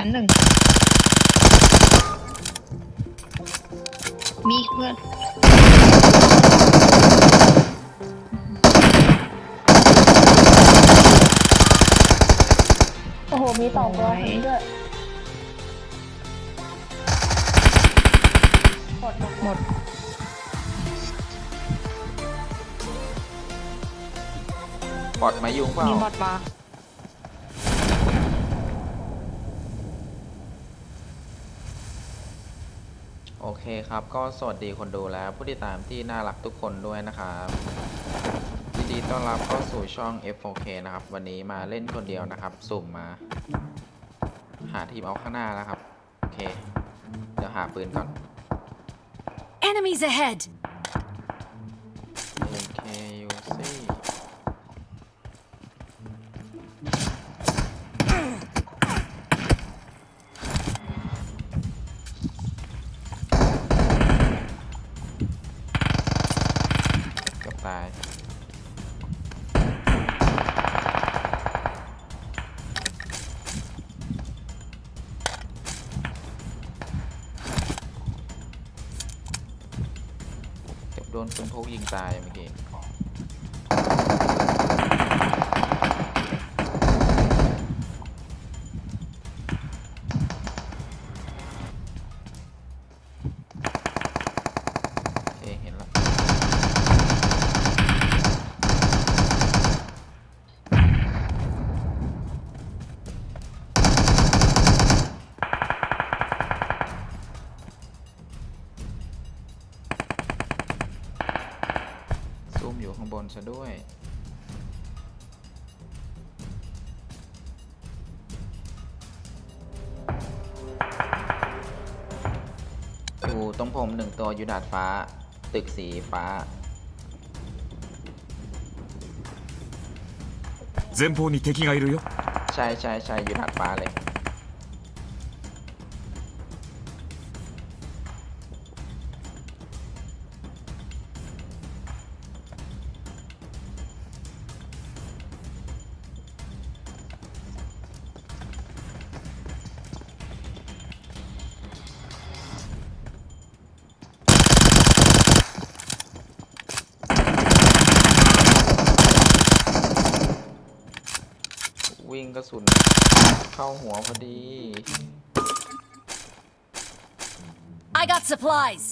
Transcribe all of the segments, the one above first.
ชั้นหนึ่ง มีอีกเพื่อนโอ้โห มีสองตัวโอ้ยคนนี้ด้วยหมดหมดหมดบอดมายุ่งเปล่า มีบอดมา โอเคครับ ก็สวัสดีคนดูและผู้ติดตามที่น่ารักทุกคนด้วยนะครับยินดีต้อนรับเข้าสู่ช่อง F4K นะครับ วันนี้มาเล่นคนเดียวนะครับ สุ่มมา หาทีมเอาข้างหน้านะครับ โอเค เดี๋ยวหาปืนก่อน Enemies ahead! นปืนพกยิงตายเมื่อกี้ อยู่ตรงผมหนึ่งตัวอยู่ดาดฟ้า ตึกสีฟ้า 前方に敵がいるよ ใช่ใช่ใช่อยู่ดาดฟ้าเลย วิ่งกระสุน เข้าหัวพอดี I got supplies!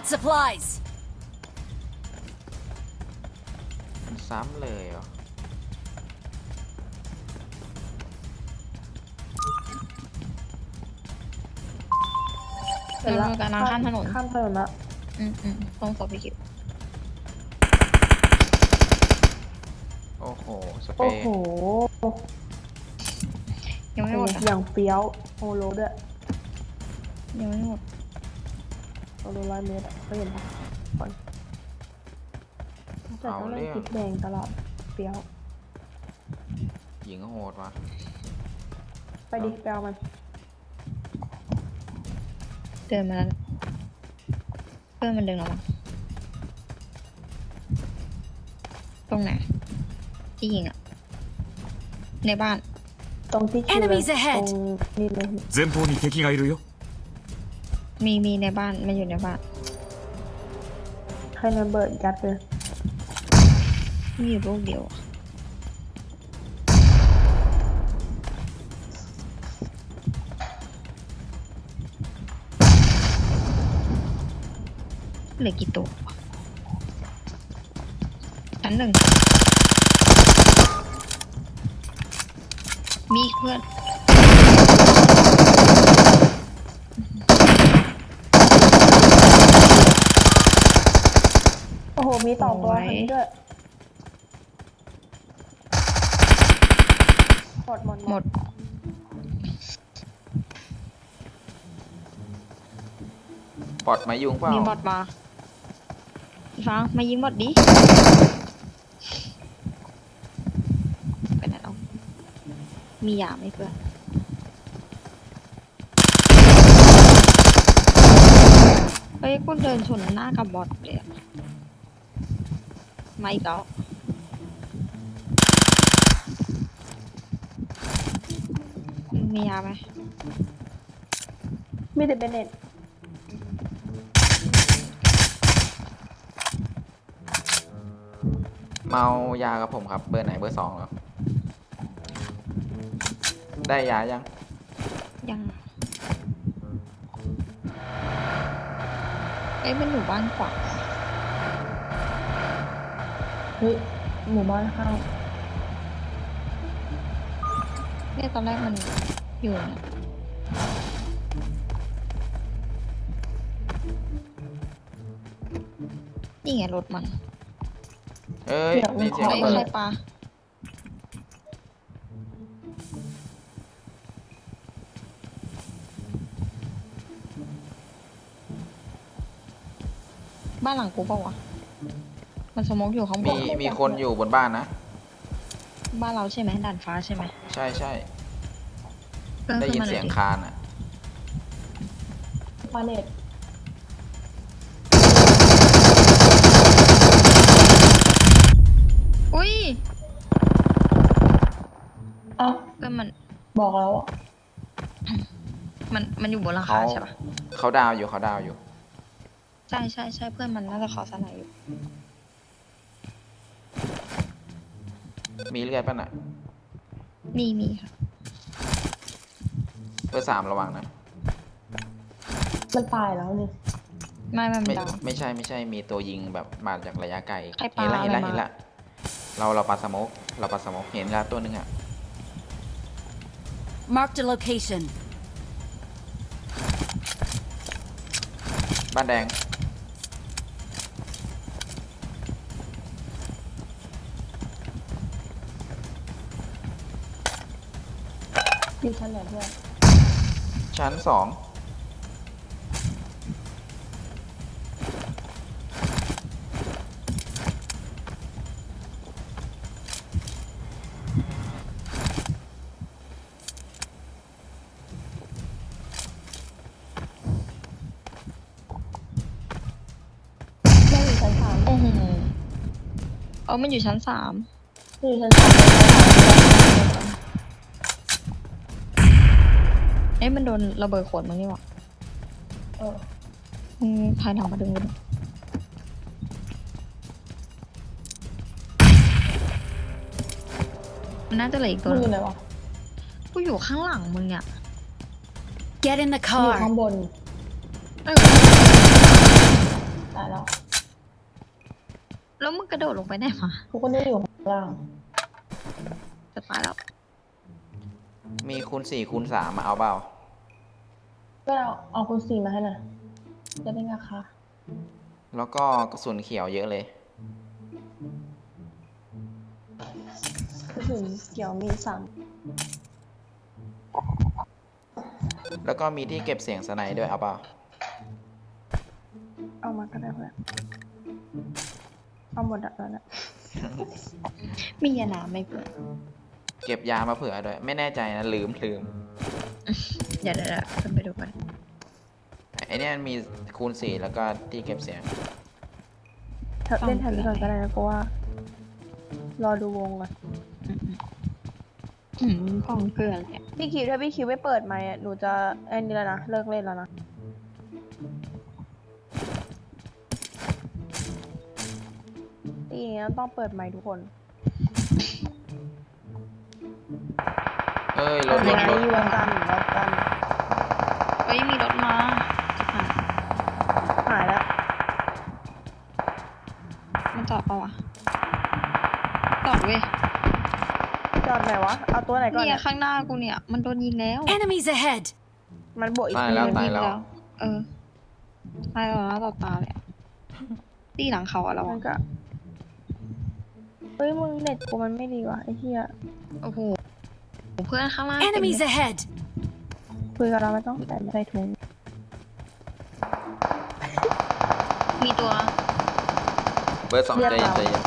Got supplies! มันซ้ำเลยเหรอ เสร็จแล้วมันกำลังข้ามถนน ข้ามถนนละอืมอืมตรงศพพี่กิฟโอ้โห สเปรโอ้ย์โหยังไม่หมดอะอย่างเฟี้ยวโฮโลด้วยยังไม่หมด โฮโลร้อยเมตรอะก็เห็นปะก่อนแต่ต้องเล่นติดแดงตลอดเฟี้ยว หญิงโหดว่ะ ไปดิแปลมัน เดินมาแล้วเพื่อนมันเดินออกมาตรงไหนที่ยิงอ่ะ ในบ้าน ตรงที่คิวเลย Enemies ahead ตรงนี่เลย 前方に敵がいるよ มีมีในบ้านมันอยู่ในบ้านใครระเบิดยัดเลยมีอยู่ลูกเดียวอะเหลือกี่ตัววะชั้นหนึ่งมีอีกเพื่อน อ้โห มีสองตัวโอ้ยคนนี้ด้วยหมดหมดหมดบอดมายุงเปล่ามีบอทมาฟังมายิงบอทดิไปไหนเอามียาไหมเพื่อนเฮ้ยกูเดินชนหน้ากับบอทเลยอะ มาอีกแล้วมียาไหมมีแต่เบนเน็ตเมายากับผมครับ เบอร์ไหนเบอร์สองเหรอ ได้ยายัง ยังเอ้ยมันอยู่บ้านขวา เฮ้ยหมู่บ้านข้างเนี่ยตอนแรกมันอยู่นะนี่ไงรถมันเอ้ยได้ยินเสียงเฮ้ระยเบิใครดปลาบ้านหลังกูเปล่าวะ มันสโมกอยู่ข้างบมีนมีคนอยู่บนบ้านนะ บ้านเราใช่ไหมด่านฟ้าใช่ไหมใช่ใช่ออได้ยินขึ้มาเสียงหอคานอะพาเน็ตอุ้ยเอ้าก็มันบอกแล้วอะมันมันอยู่บนหลังคาเขาใช่ปะเขาดาวอยู่เขาดาวอยู่ ใช่ใช่ใช่เพื่อนมันน่าจะขอสไนด์อยู่ มีเลือดป่ะน่ะมีมีค่ะ เบอร์สามระวังนะ มันตายแล้วนี่ไม่ไม่ไม่มันดาว ไม่ใช่ไม่ใช่มีตัวยิงแบบมาจากระยะไกลใครปาเห็นละเห็นละอะไรมา เห็นละเราเราปาสโมกเราปาสโมกเห็นแล้วตัวหนึงอะ Marked a location. บ้านแดง อยู่ชั้นไหนเพื่อนชั้นสองแม่อยู่ชั้นสามโอ้โหเออมันอยู่ชั้นสามแม่อยู่ชั้นสาม เอ๊ะมันโดนระเบิดขวดมั้งนี่หว่าเอออืมภายหลังมาดึงกูดูมันน่าจะเหลืออีกตัวมึงหอนึ่ยู่งไหนวะกูอยู่ข้างหลังมึงเนี่ย Get in the อยู่ car. ข้างบนเออตายแล้วแล้วมึงกระโดดลงไปได้มาทุกคนได้อยู่ข้างล่างจะตายแล้ว มีคูณสี่คูณสามมาเอาเปล่า ก็เอาเอาคุณสี่มาให้หน่อยจะได้ราคาแล้วก็กระสุนเขียวเยอะเลยกระสุนเกี่ยวมีสามแล้วก็มีที่เก็บเสียงสไนด์ด้วยเอาเปล่า เอามาก็ได้เพื่อนเอาหมดอะแล้วนะมียาน้ำไหมเพื่อน เก็บยามาเผื่อด้วย ไม่แน่ใจนะลืมลืมเดี๋ยวเดี๋ยวเดี๋ยวเพื่อนไปดูกันไอเนี้ยมันมีคูณสี่แล้วก็ที่เก็บเสียงแถวเล่นแถวนี้ก่อนก็ได้นะเพราะว่า รอดูวงก่อนอืมกล่องเกลือเลยอะพี่คิวถ้าพี่คิวไม่เปิดไมค์อะหนูจะไอ้นี่แล้วนะเลิกเล่นแล้วนะนี่งั้นต้องเปิดไมค์ทุกคน เอ้ยรเอาถไมรถรถค์วันจันทร์วันจันทร์เฮ้ยมีรถมาจะผ่านหายแล้วมันจอดปะวะจอดเว้ยจอดไหนวะ เอาตัวไหนก่อนเนี่เนี่ยยข้างหน้ากูเนี่ย มันโดนยิงแล้ว Enemies ahead. มันบวกอีกตายทีแล้วนึงตายแล้ว เออตายแล้วต่อตาเลยอะตีหลังเขาอะเรามัอะนก็เฮ้ยมึงเน็ตกูมันไม่ดีว่ะไอ้เหี้ยโอ้โห เพื่อนข้างล่างเต็ม Enemies เลย ahead. คุยกับเราไม่ต้องใส่ใส่ถุง มีตัว เบอร์สอง เรียก ใจเย็น เรา ใจเย็น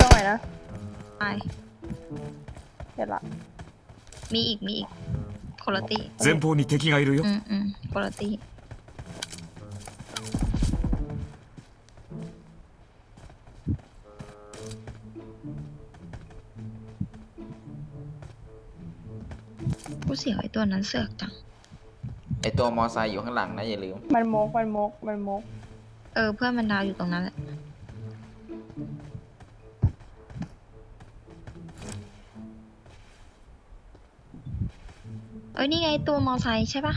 ตรงไหนนะ ตาย เห็นละ มีอีก มีอีกคนละตี 前方に敵がいるよ อืมอืมคนละตี ผู้เสียงไอ้ตัวนั้นเสือกจัง ไอตัวมอไซค์อยู่ข้างหลังนะอย่าลืม มันมกมันมกมันมกเออเพื่อนมันดาวอยู่ตรงนั้นแหละ เอ้ยนี่ไงตัวมอไซค์ใช่ปะ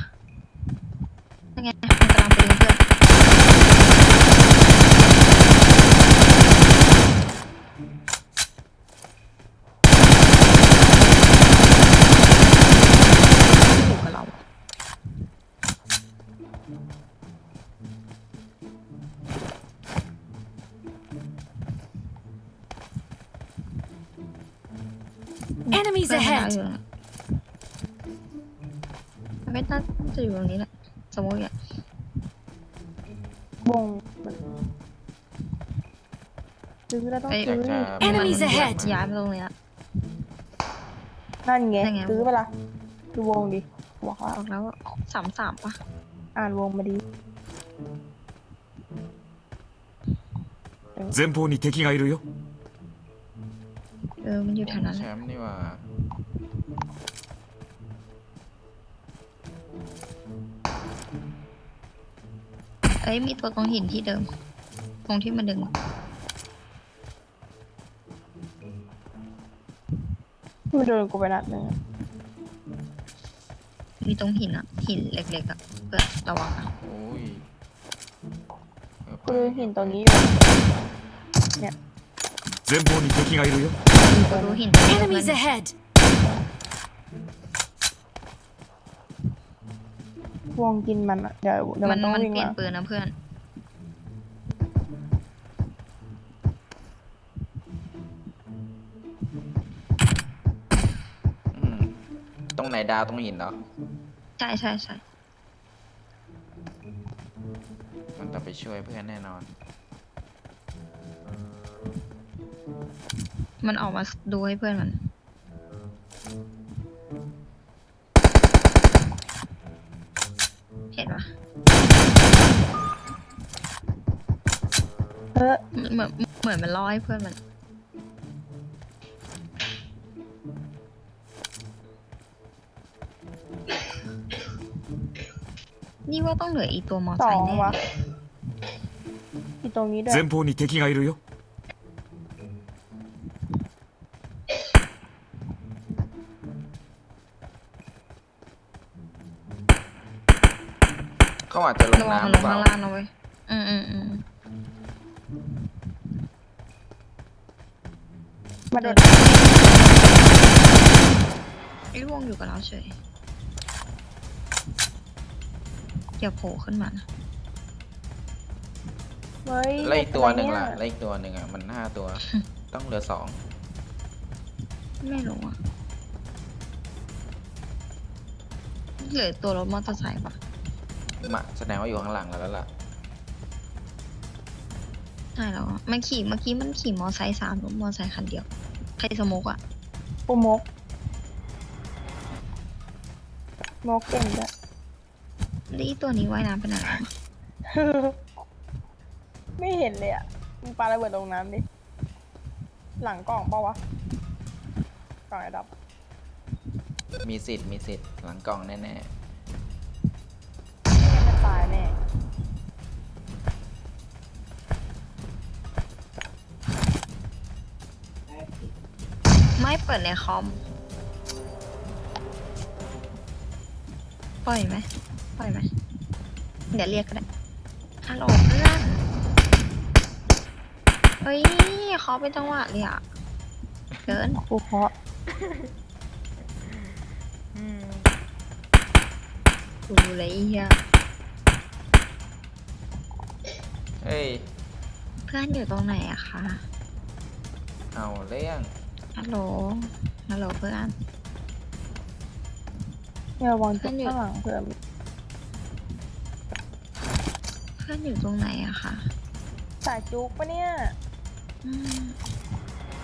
วงมันซื้อแล้วต้อง เอ้ย ซื้อ จะ Enemies ahead ย้ายไปตรงนี้ละ นั่นไง นั่นไง ซื้อไปละดูวงดิบอกว่า บอกแล้วว่าสามสามปะ อ่านวงมาดี 前方に敵がいるよ เออ มันอยู่แถวนั้นแห แช ละ มป์นี่หว่า เอ้ย มีตัวตรงหินที่เดิม ตรงที่มันดึง มันโดนกูไปนัดหนึงอะ มีตรงหินอะหินเล็กๆอะเพื่อระวังนะ โอ้ยเออไป กูดูหินตรงนี้อยู่เนี่ย 前方に敵がいるよ มีตัวรู้หินตรงนี้เพื่อน Enemies ahead! วงกินมันอะเดี๋ยวเดี๋ยวมัมันนต้องมันวิ่งเปลี่ยนมาปืนนะเพื่อน อืมตรงไหนดาวตรงหินเหรอ ใช่ใช่ใช่มันต้องไปช่วยเพื่อนแน่นอน มันออกมาดูให้เพื่อนมัน ออ เหมือนเหมือนมันล่อให้เพื่อนมัน นี่ว่าต้องเหลืออีตัวมอ ส ไซ อง ค์แน่ วะที่ตรงนี้ด้วย 前方に敵がいるよ เขาอาจจะลง ระวังมัน น้ำห ล รือง เปล่า ข้างล่างนะเว้ย อืมอืมอืม มาโดนไอ้วงอยู่กับเราเฉยอย่าโผล่ขึ้นมานะเฮ้ยไล่อีกตัวหนึ่งล่ะเยไล่อีกตัวหนึ่งอะ มันห้าตัว ต้องเหลือสองไม่รู้อะเหลือตัวรถมอเตอร์ไซค์ปะมาแสดงว่าอยู่ข้างหลังเราแล้วล่ะ ใช่แล้วอะมันขี่เมื่อกี้มันขี่มอไซค์สามรถมอไซค์คันเดียว ใครสโมกอะปูมกมกเก่งด้วย แล้วอีตัวนี้ว่ายน้ำไปไหนวะไม่เห็นเลยอะมึงปาระเบิดลงน้ำดิ หลังกล่องเปล่าวะกล่องไอ้ดับ มีสิทธิ์มีสิทธิ์หลังกล่องแน่ไม่งั้นมันตายแน่ ไม่เปิดในคอม ปล่อยไหม ปล่อยไหม เดี๋ยวเรียกก็ได้ฮัลโหลเพื่อนเฮ้ยเขาเป็นจังหวะเลยอะเกิน กูเพราะดูเลยไอ้เฮียๆเฮ้ย เพื่อนอยู่ตรงไหนอะคะ เอาเรื่อง ฮัลโหล ฮัลโหลเพื่อน เนี่ยระวังเพื่จุอดนอยู่ข้างหลังเผื่อมีเพื่อนอยู่ตรงไหนอะคะสายจุกปะเนี่ยอืม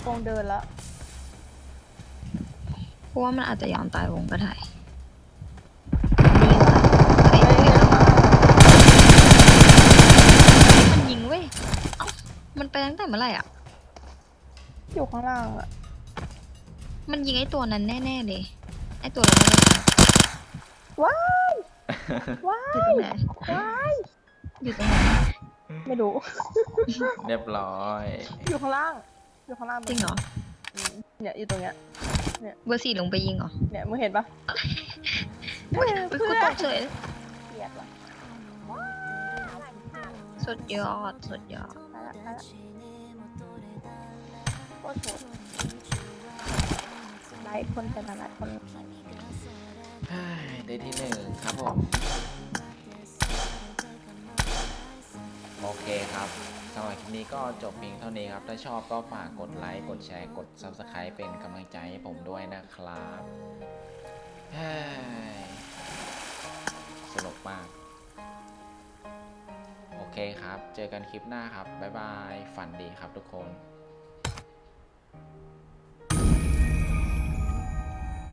วงเดินแล้วเพราะว่ามันอาจจะยอมตายวงก็ได้ดีว่ะเฮ้ยเฮ้ยมันยิงเว้ย เอ้า มันไปตั้งแต่เมื่อไหร่อะอยู่ข้างล่างอะ มันยิงไอ้ตัวนั้นแน่ๆเลยไอ้ตัวนั้นไม่ได้ว้ายว้าอยู่ตรงไหนว้ายอยู่ตรงไหนไม่รู้ เรียบร้อย อยู่ข้างล่าง อยู่ข้างล่างจริงเหรออืมเนี่ยอยู่ตรงเนี้ย เบอร์สี่ลงไปยิงเหรอเนี่ยมึงเห็นปะอุ้ยเพื่กูอนตกเฉยเกลียดว่ะสุดยอดสุดยอด ไปละไปละโคตรโหด ไล่คนเป็นอะไรคนได้ที่หนึ่งครับผม โอเคครับสำหรับคลิปนี้ก็จบเพียงเท่านี้ครับ ถ้าชอบก็ฝากกดไลค์ กดแชร์ กด Subscribe เป็นกำลังใจให้ผมด้วยนะครับสนุกมาก โอเคครับ เจอกันคลิปหน้าครับ บ๊ายบาย ฝันดีครับทุกคน